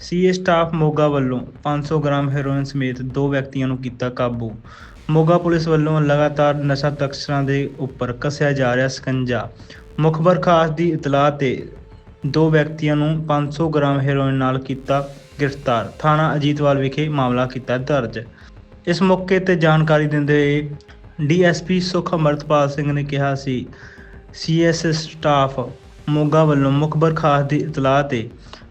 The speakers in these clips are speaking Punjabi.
ਸੀਏ ਸਟਾਫ ਮੋਗਾ ਵੱਲੋਂ 500 ਗ੍ਰਾਮ ਹੈਰੋਇਨ ਸਮੇਤ ਦੋ ਵਿਅਕਤੀਆਂ ਨੂੰ ਕੀਤਾ ਕਾਬੂ। ਮੋਗਾ ਪੁਲਿਸ ਵੱਲੋਂ ਲਗਾਤਾਰ ਨਸ਼ਾ ਤਸਕਰਾਂ ਦੇ ਉੱਪਰ ਕੱਸਿਆ ਜਾ ਰਿਹਾ ਸਕੰਜਾ। ਮੁਖਬਰ ਖਾਸ ਦੀ ਇਤਲਾਹ ਤੇ ਦੋ ਵਿਅਕਤੀਆਂ ਨੂੰ 500 ਗ੍ਰਾਮ ਹੈਰੋਇਨ ਨਾਲ ਕੀਤਾ ਗ੍ਰਿਫਤਾਰ। ਥਾਣਾ ਅਜੀਤਵਾਲ ਵਿਖੇ ਮਾਮਲਾ ਕੀਤਾ ਦਰਜ। ਇਸ ਮੌਕੇ ਤੇ ਜਾਣਕਾਰੀ ਦਿੰਦੇ ਹੋਏ ਡੀਐਸਪੀ ਸੁਖ ਅਮਰਤਪਾਲ ਸਿੰਘ ਨੇ ਕਿਹਾ ਸੀ, ਸੀਐਸ ਸਟਾਫ ਮੋਗਾ ਵੱਲੋਂ ਮੁਖਬਰ ਖਾਸ ਦੀ ਇਤਲਾਹ ਤੇ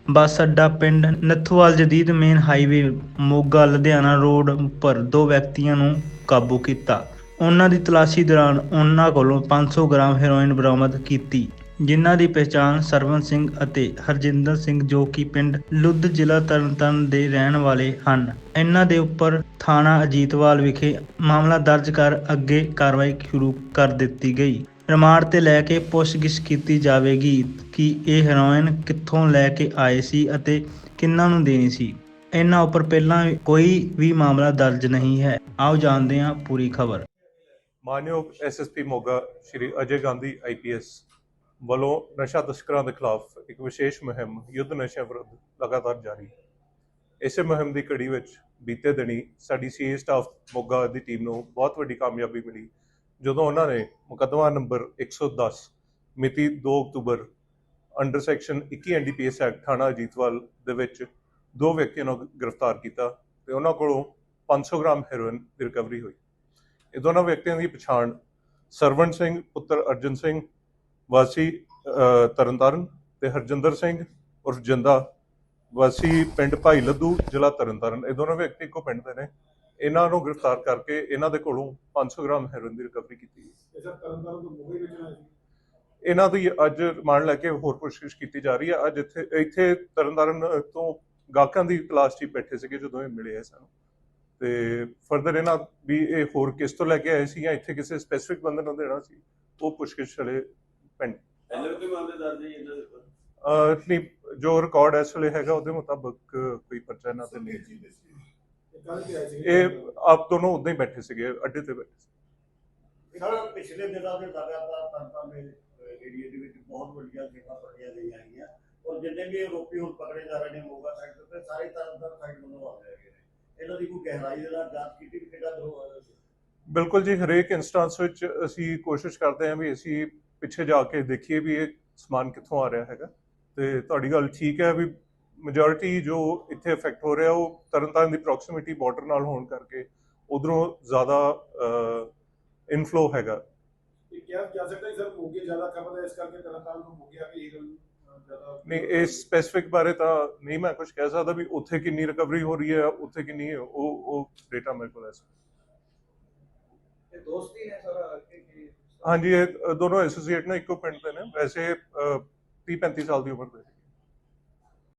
ਬੱਸ ਅੱਡਾ ਪਿੰਡ Nathuwal Jadid main highway, Moga, Ludhiana road ਉੱਪਰ ਦੋ ਵਿਅਕਤੀਆਂ ਨੂੰ ਕਾਬੂ ਕੀਤਾ। ਉਹਨਾਂ ਦੀ ਤਲਾਸ਼ੀ ਦੌਰਾਨ ਉਹਨਾਂ ਕੋਲੋਂ 500 ਗ੍ਰਾਮ ਹੈਰੋਇਨ ਬਰਾਮਦ ਕੀਤੀ, ਜਿਨ੍ਹਾਂ ਦੀ ਪਛਾਣ ਸਰਵਨ ਸਿੰਘ ਅਤੇ ਹਰਜਿੰਦਰ ਸਿੰਘ ਜੋ ਕਿ ਪਿੰਡ ਲੁੱਧ ਜ਼ਿਲ੍ਹਾ ਤਰਨਤਾਰਨ ਦੇ ਰਹਿਣ ਵਾਲੇ ਹਨ। ਇਹਨਾਂ ਦੇ ਉੱਪਰ ਥਾਣਾ ਅਜੀਤਵਾਲ ਵਿਖੇ ਮਾਮਲਾ ਦਰਜ ਕਰ ਅੱਗੇ ਕਾਰਵਾਈ ਸ਼ੁਰੂ ਕਰ ਦਿੱਤੀ ਗਈ। ਰਿਮਾਂਡ ਤੇ ਲੈ ਕੇ ਪੁੱਛਗਿੱਛ ਕੀਤੀ ਜਾਵੇਗੀ ਕਿ ਇਹ ਹੈਰੋਇਨ ਕਿੱਥੋਂ ਲੈ ਕੇ ਆਏ ਸੀ ਅਤੇ ਕਿੰਨਾਂ ਨੂੰ ਦੇਣੀ ਸੀ। ਇਹਨਾਂ ਉੱਪਰ ਪਹਿਲਾਂ ਕੋਈ ਵੀ ਮਾਮਲਾ ਦਰਜ ਨਹੀਂ ਹੈ। ਆਓ ਜਾਣਦੇ ਹਾਂ ਪੂਰੀ ਖਬਰ। ਮਾਨਯੋਗ ਐਸਐਸਪੀ ਮੋਗਾ ਸ਼੍ਰੀ ਅਜੇ ਗਾਂਧੀ ਆਈਪੀਐਸ ਵੱਲੋਂ ਨਸ਼ਾ ਤਸਕਰਾਂ ਦੇ ਖਿਲਾਫ ਇੱਕ ਵਿਸ਼ੇਸ਼ ਮੁਹਿੰਮ ਯੁੱਧ ਨਸ਼ਾ ਵਿਰੁੱਧ ਲਗਾਤਾਰ ਜਾਰੀ। ਇਸੇ ਮੁਹਿੰਮ ਦੀ ਕੜੀ ਵਿੱਚ ਬੀਤੇ ਦਿਨੀ ਸਾਡੀ ਸੀਏ ਸਟਾਫ ਮੋਗਾ ਦੀ ਟੀਮ ਨੂੰ ਬਹੁਤ ਵੱਡੀ ਕਾਮਯਾਬੀ ਮਿਲੀ ਜਦੋਂ ਉਹਨਾਂ ਨੇ ਮੁਕੱਦਮਾ ਨੰਬਰ 110 ਮਿਤੀ 2 ਅਕਤੂਬਰ ਅੰਡਰ ਸੈਕਸ਼ਨ 21 ਐਨਡੀਪੀਐਸ ਐਕਟ ਥਾਣਾ ਅਜੀਤਵਾਲ ਦੇ ਵਿੱਚ ਦੋ ਵਿਅਕਤੀਆਂ ਨੂੰ ਗ੍ਰਿਫਤਾਰ ਕੀਤਾ ਤੇ ਉਹਨਾਂ ਕੋਲੋਂ 500 ਗ੍ਰਾਮ ਹੈਰੋਇਨ ਦੀ ਰਿਕਵਰੀ ਹੋਈ। ਇਹ ਦੋਨਾਂ ਵਿਅਕਤੀਆਂ ਦੀ ਪਛਾਣ ਸਰਵਣ ਸਿੰਘ, ਪੁੱਤਰ ਅਰਜਨ ਸਿੰਘ, ਵਾਸੀ ਤਰਨਤਾਰਨ ਤੇ ਹਰਜਿੰਦਰ ਸਿੰਘ ਉਰਫ ਜਿੰਦਾ, ਵਾਸੀ ਪਿੰਡ ਭਾਈ ਲੱਦੂ, ਜ਼ਿਲ੍ਹਾ ਤਰਨਤਾਰਨ। ਇਹ ਦੋਨੋਂ ਵਿਅਕਤੀ ਇੱਕੋ ਪਿੰਡ ਦੇ ਨੇ। ਇਹਨਾਂ ਨੂੰ ਗ੍ਰਿਫਤਾਰ ਕਰਕੇ ਇਹਨਾਂ ਦੇ ਕੋਲੋਂ 500 ਗ੍ਰਾਮ ਹੈਰੋਇਨ ਦੀ ਰਿਕਵਰੀ ਕੀਤੀ ਸੀ ਇਹਨਾਂ ਦੀ ਅੱਜ ਰਿਮਾਂਡ ਲੈ ਕੇ ਹੋਰ ਪੁੱਛਗਿੱਛ ਕੀਤੀ ਜਾ ਰਹੀ ਹੈ। ਅੱਜ ਇੱਥੇ ਇੱਥੇ ਤਰਨਤਾਰਨ ਤੋਂ ਗਾਹਕਾਂ ਦੀ ਤਲਾਸ਼ 'ਚ ਹੀ ਬੈਠੇ ਸੀਗੇ ਜਦੋਂ ਇਹ ਮਿਲੇ ਆ ਸਾਨੂੰ। ਤੇ ਫਰਦਰ ਇਹਨਾਂ ਵੀ ਇਹ ਹੋਰ ਕਿਸ ਤੋਂ ਲੈ ਕੇ ਆਏ ਸੀ ਜਾਂ ਇੱਥੇ ਕਿਸੇ ਸਪੈਸੀਫਿਕ ਬੰਦੇ ਨੂੰ ਦੇਣਾ ਸੀ ਉਹ ਪੁੱਛਗਿੱਛ ਵਾਲੇ ਪਿੰਡ ਪਹਿਲੇ ਵੀ ਕੋਈ ਮਾਮਲੇ ਦਰਜ ਹੈ ਜੀ ਇਹਨਾਂ ਦੇ ਉੱਪਰ? ਅਹ ਨਹੀਂ ਜੋ ਰਿਕਾਰਡ ਇਸ ਵੇਲੇ ਹੈਗਾ ਉਹਦੇ ਮੁਤਾਬਕ ਕੋਈ ਪਰਚਾ ਇਹਨਾਂ ਤੇ ਨਹੀਂ। ਇਹ ਆਪ ਦੋਨੋਂ ਉਦਾਂ ਹੀ ਬੈਠੇ ਸੀਗੇ ਅੱਡੇ ਤੇ ਬੈਠੇ ਸੀ ਸਰ ਪਿਛਲੇ ਦਿਨਾਂ ਦੇ ਲਗਾਤਾਰ ਤੰਤਾਂ ਦੇ ਏਰੀਆ ਦੇ ਵਿੱਚ ਬਹੁਤ ਵੱਡੀਆਂ ਖੇਤਾਂ ਪੜੀਆਂ ਗਈਆਂ ਹੈਗੀਆਂ। ਔਰ ਜਿੰਨੇ ਵੀ ਆਰੋਪੀ ਹੁਣ ਪਕੜੇ ਜਾ ਰਹੇ ਨੇ ਮੋਗਾ ਸਾਈਡ ਤੇ ਸਾਰੇ ਤਰਨਤਾਰਨ ਸਾਈਡ ਵੱਲੋਂ ਆ ਰਹੇ ਨੇ। ਇਹਨਾਂ ਦੀ ਕੋਈ ਗਹਿਰਾਈ ਦੇ ਨਾਲ ਜਾਂਚ ਕੀਤੀ ਵੀ ਕਿਹੜਾ ਗਰੋਹ ਆ ਬਿਲਕੁਲ ਜੀ ਹਰੇਕ ਇਨਸਟੈਂਸ ਵਿੱਚ ਅਸੀਂ ਕੋਸ਼ਿਸ਼ ਕਰਦੇ ਹਾਂ ਵੀ ਅਸੀਂ ਪਿੱਛੇ ਜਾ ਕੇ ਦੇਖੀਏ ਵੀ ਇਹ ਸਮਾਨ ਕਿੱਥੋਂ ਆ ਰਿਹਾ ਹੈਗਾ। ਤੇ ਤੁਹਾਡੀ ਗੱਲ ਠੀਕ ਹੈ ਵੀ ਮੈਜੋਰਿਟੀ ਜੋ ਇੱਥੇ ਇਫੈਕਟ ਹੋ ਰਿਹਾ ਉਹ ਤਰਨਤਾਰਨ ਦੀ ਪ੍ਰੋਕਸੀਮਿਟੀ ਬਾਰਡਰ ਨਾਲ ਹੋਣ ਕਰਕੇ ਉਧਰੋਂ ਜ਼ਿਆਦਾ ਇਨਫਲੋ ਹੈਗਾ। ਇਹ ਕਿਹਾ ਜਾ ਸਕਦਾ ਹੈ ਸਰ ਮੋਗੇ ਜ਼ਿਆਦਾ ਖਬਰ ਹੈ ਇਸ ਕਰਕੇ ਤਰਨਤਾਰਨ ਤੋਂ ਮੋਗੇ ਆ ਕੇ ਇਹ ਗੱਲ, ਅਹ, ਜ਼ਿਆਦਾ ਨਹੀਂ ਇਸ ਸਪੈਸੀਫਿਕ ਬਾਰੇ ਤਾਂ ਨਹੀਂ ਮੈਂ ਕੁਝ ਕਹਿ ਸਕਦਾ ਵੀ ਉੱਥੇ ਕਿੰਨੀ ਰਿਕਵਰੀ ਹੋ ਰਹੀ ਹੈ ਉੱਥੇ ਕਿੰਨੀ ਹੈ ਉਹ ਉਹ ਡੇਟਾ ਮੇਰੇ ਕੋਲ ਹੈ ਇਹ ਦੋਸਤੀ ਹੈ ਸਰ ਕਿ ਕਿ ਹਾਂਜੀ ਇਹ ਦੋਨੋਂ ਐਸੋਸੀਏਟ ਨੇ ਇੱਕੋ ਪਿੰਡ ਦੇ ਨੇ। ਵੈਸੇ 30 35 ਸਾਲ ਦੀ ਉਮਰ ਦੇ